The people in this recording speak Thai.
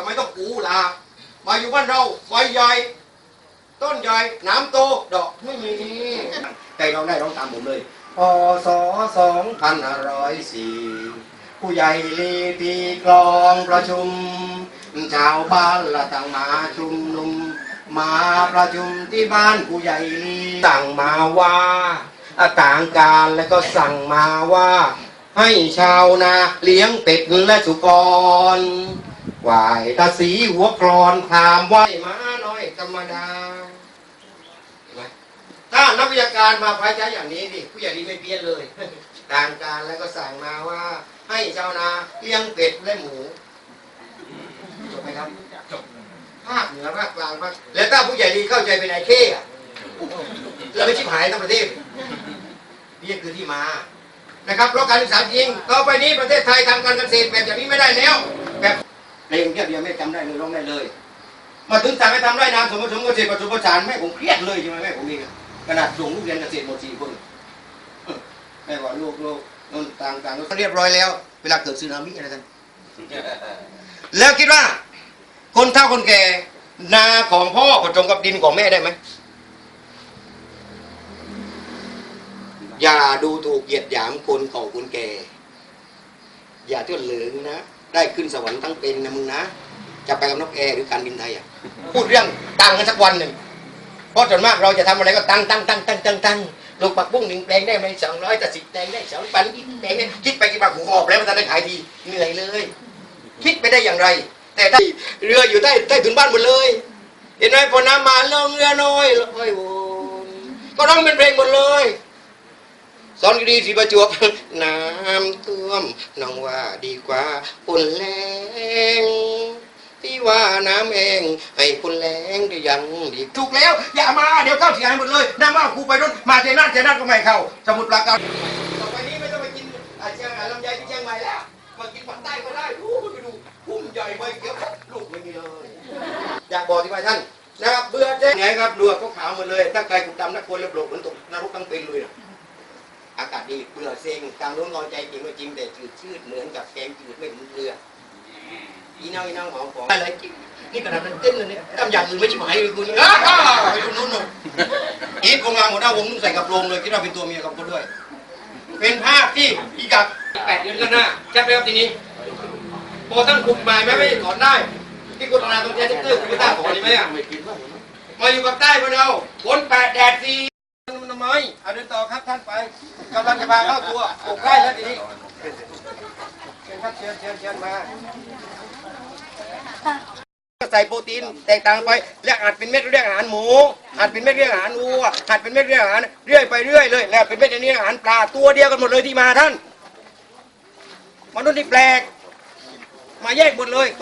ทำไมต้องปูลามาอยู่บ้านเราไฟใหญ่ ต้นใหญ่น้ำโตดอกไม่มีใจเราได้ร้องตามผมเลยพศสองพันห้าร้อยสี่ผู้ใหญ่ลีปีกลองประชุม ชาวบ้านละต่างมาชุมนุม มาประชุมที่บ้านผู้ใหญ่ลีสั่งมาว่าต่างการแล้วก็สั่งมาว่า ให้ชาวนาเลี้ยงเป็ดและสุกร ไหวายตาสีหัวครอนถามว่ามาน้อยธรรมดาเห็นไหมถ้านักวิชาการมาพายใช้อย่างนี้ดิผู้ใหญ่ดีไม่เปลี่ยนเลยต่างการแล้วก็สั่งมาว่า ให้ชาวนาเลี้ยงเป็ดและหมูจบไหมครับจบภาคเหนือภาคกลางภาคแล้วถ้าผู้ใหญ่ดีเข้าใจเป็นไอ้เข้อะเราไม่ชิบหายทั้งประเทศนี่คือที่มานะครับเพราะการศึกษาจริงต่อไปนี้ประเทศไทยทำการเกษตรแบบอย่างนี้ไม่ได้แล้ว แบบเพลงไม่จำได้เลยร้องได้เลย มาถึงสั่งให้ทำไร่นาสมผสมเกษตรผสมผสานแม่ผมเครียดเลยใช่ไหมแม่ผมเองขนาดส่งลูกเรียนเกษตรหมดสี่คนแม่ว่าลูกลูกนู่นต่างต่างก็เรียบร้อยแล้ว เวลาเกิดสึนามิอะไรกันแล้วคิดว่า คนเฒ่าคนแก่ นาของพ่อผสมกับดินของแม่ได้ไหมอย่าดูถูกเหยียดหยามคนเก่าคนแก่ อย่าเที่ยวเหลืองนะ ได้ขึ้นสวรรค์ทั้งเป็นนะมึงนะ จะไปกับนกแอร์หรือการบินไทยอะพูดเรื่องตังกันสักวันหนึ่งเพราะส่วนมากเราจะทำอะไรก็ตังตังตังตังตังตังลูกปักบุ้งหนึ่งแปลงได้ไหมสองร้อยแต่สิบแปลงได้สองพันยี่แปลงได้คิดไปกี่บาทหูออกแล้วมันจะได้ขายทีเหนื่อยเลย คิดไปได้อย่างไร แต่ถ้าเรืออยู่ใต้ใต้ถุนบ้านหมดเลย เห็นไหมพอน้ำมาลงเรือน้อยลอยวนก็ร้องเป็นเพลงหมดเลยสอนดีสีประจวบน้ำท่วมน้องว่าดีกว่าฝนแรง ที่ว่าน้ำเองให้ฝนแรงได้ยังดีถูกแล้วอย่ามาเดี๋ยวเข้าเสียหายหมดเลยน้ำว่าครูไปนู่นมาเจนั่นเจนั่นก็ไม่เข้า สมุดปราการต่อไปนี้ไม่ต้องไปกินอาเชียงรายลำไยที่เชียงใหม่แล้วมากินผัดใต้ก็ได้ดูไปดูพุ่มใหญ่ใบเขียวลูกไม่มีเลยอยากบอกที่ว่าท่านนะครับเบื่อเจ๊ไงครับเรือก็ขาวหมดเลยถ้าใครถูกดำนักควรเรียบร้อยเหมือนตกนรกทั้งเป็นเลยนะอากาศดีเบื่อเซ็งกลางนู้นงอนใจจริงก็จริงแต่จืดชืดเหมือนกับแกงจืดไม่ถึงเรือ อีเน่าอีเน่าหอมของอะไรกินนี่ขนาดนั้นเต้นเลยเนี่ยทำอย่างอื่นไม่ชิบหายเลยกูนี่อ้าวไปดูนู้นน่อยอีทคงงานหัวหน้าวงนุ่งใส่กับโปรงเลยคิดว่าเป็นตัวเมียกับเขาด้วย เป็นภาพที่อีกับแปดเดือนกันหน้าแค่ไปครับทีนี้โปตั้งกลุ่มหม่ไหมไม่ถอนได้ ที่กุศลาตรงเจสเตอร์คุณไม่ตั้งขอดีไหมอะมาอยู่กับใต้พวกเราฝนแปดแดดสี่มันทำไมเอาเดินต่อครับท่านไปกำลังจะพาเข้าตัวปลูกใกล้แล้วทีนี้เชิญครับเชิญเชิญเชิญมา ส่โปรตีนแตกต่างไป และอาจเป็นเม็ดเรื่องอาหารหมูอาจเป็นเม็ดเรื่องอาหารวัวอาจเป็นเม็ดเรื่องอาหารเรื่อยไปเรื่อยเลยแล้วเป็นเม็ดเรียกอาหารปลาตัวเดียวกันหมดเลยที่มาท่านมนุษย์นี่แปลก มาแยกหมดเลย